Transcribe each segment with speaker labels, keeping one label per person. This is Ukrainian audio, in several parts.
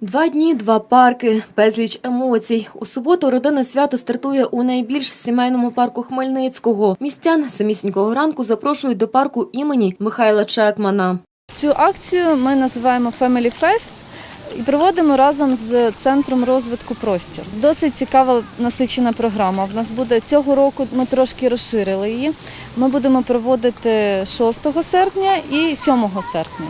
Speaker 1: Два дні, два парки, безліч емоцій. У суботу родинне свято стартує у найбільш сімейному парку Хмельницького. Містян самісінького ранку запрошують до парку імені Михайла Чекмана.
Speaker 2: Цю акцію ми називаємо Family Fest і проводимо разом з центром розвитку простір. Досить цікава насичена програма. В нас буде цього року. Ми трошки розширили її. Ми будемо проводити 6 серпня і 7 серпня.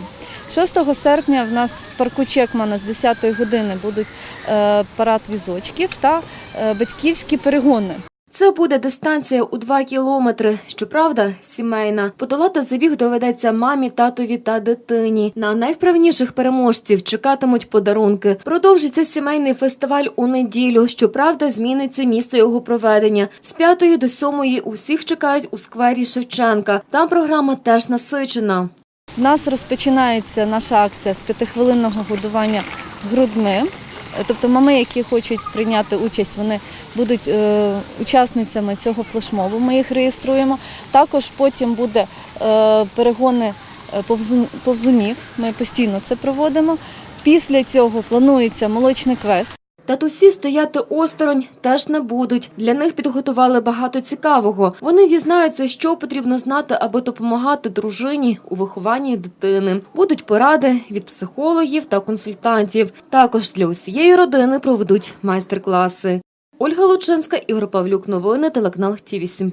Speaker 2: 6 серпня в нас в парку Чекмана з 10 години будуть е, парад візочків та е, батьківські перегони.
Speaker 1: Це буде дистанція у два кілометри. Щоправда, сімейна. Подолати забіг доведеться мамі, татові та дитині. На найвправніших переможців чекатимуть подарунки. Продовжиться сімейний фестиваль у неділю. Щоправда, зміниться місце його проведення. З п'ятої до сьомої усіх чекають у сквері Шевченка. Там програма теж насичена.
Speaker 2: У нас розпочинається наша акція з п'ятихвилинного годування грудьми. Тобто мами, які хочуть прийняти участь, вони будуть е, учасницями цього флешмобу. Ми їх реєструємо. Також потім буде е, перегони е, повзунів. Ми постійно це проводимо. Після цього планується молочний квест.
Speaker 1: Татусі стояти осторонь теж не будуть. Для них підготували багато цікавого. Вони дізнаються, що потрібно знати, аби допомагати дружині у вихованні дитини. Будуть поради від психологів та консультантів. Також для усієї родини проведуть майстер-класи. Ольга Лучинська, Ігор Павлюк. Новини телеканал Ті 7